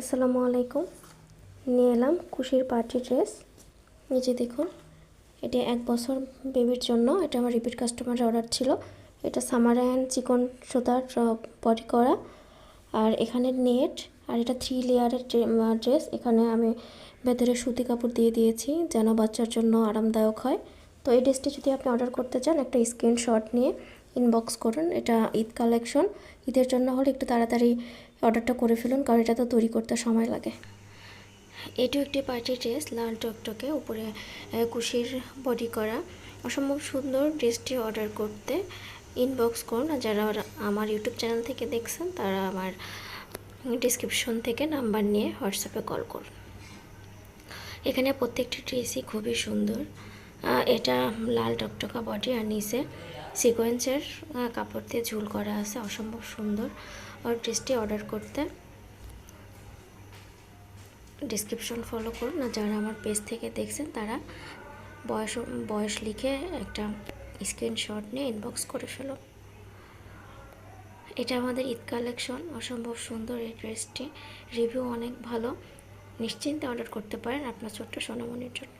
আসসালামু আলাইকুম। নিয়ে এলাম খুশির পার্টি ড্রেস নিচে দেখুন, এটি এক বছর বেবির জন্য, এটা আমার রিপিট কাস্টমারের অর্ডার ছিল। এটা সামার অ্যান্ড চিকন সুতার বডি করা। আর এখানে নেট আর এটা থ্রি লেয়ারের ড্রেস এখানে আমি ভেতরে সুতি কাপড় দিয়ে দিয়েছি, যেন বাচ্চার জন্য আরামদায়ক হয়। তো এই ড্রেসটি যদি আপনি অর্ডার করতে চান, একটা স্ক্রিনশট নিয়ে ইনবক্স করুন, এটা ঈদ কালেকশন ঈদের জন্য হলে একটু তাড়াতাড়ি অর্ডারটা করে ফেলুন, কারণ এটা তো তৈরি করতে সময় লাগে। এটিও একটি পার্টি ড্রেস লাল টকটকে, উপরে কুশির বডি করা। অসম্ভব সুন্দর ড্রেসটি অর্ডার করতে ইনবক্স করুন, আর যারা আমার ইউটিউব চ্যানেল থেকে দেখছেন, তারা আমার ডিসক্রিপশন থেকে নাম্বার নিয়ে হোয়াটসঅ্যাপে কল করুন। এখানে প্রত্যেকটি ড্রেসই খুবই সুন্দর। এটা লাল টকটকা বডি আর নিচে সিকোয়েন্সের কাপড় দিয়ে ঝুল করা আছে, অসম্ভব সুন্দর। আর ড্রেসটি অর্ডার করতে ডিসক্রিপশন ফলো করুন আর যারা আমার পেজ থেকে দেখছেন, তারা বয়স বয়স লিখে একটা স্ক্রিনশট নিয়ে ইনবক্স করে ফেলুন এটা আমাদের ঈদ কালেকশন অসম্ভব সুন্দর এই ড্রেসটি রিভিউ অনেক ভালো। নিশ্চিন্তে অর্ডার করতে পারেন আপনার ছোট্ট সোনামণির জন্য।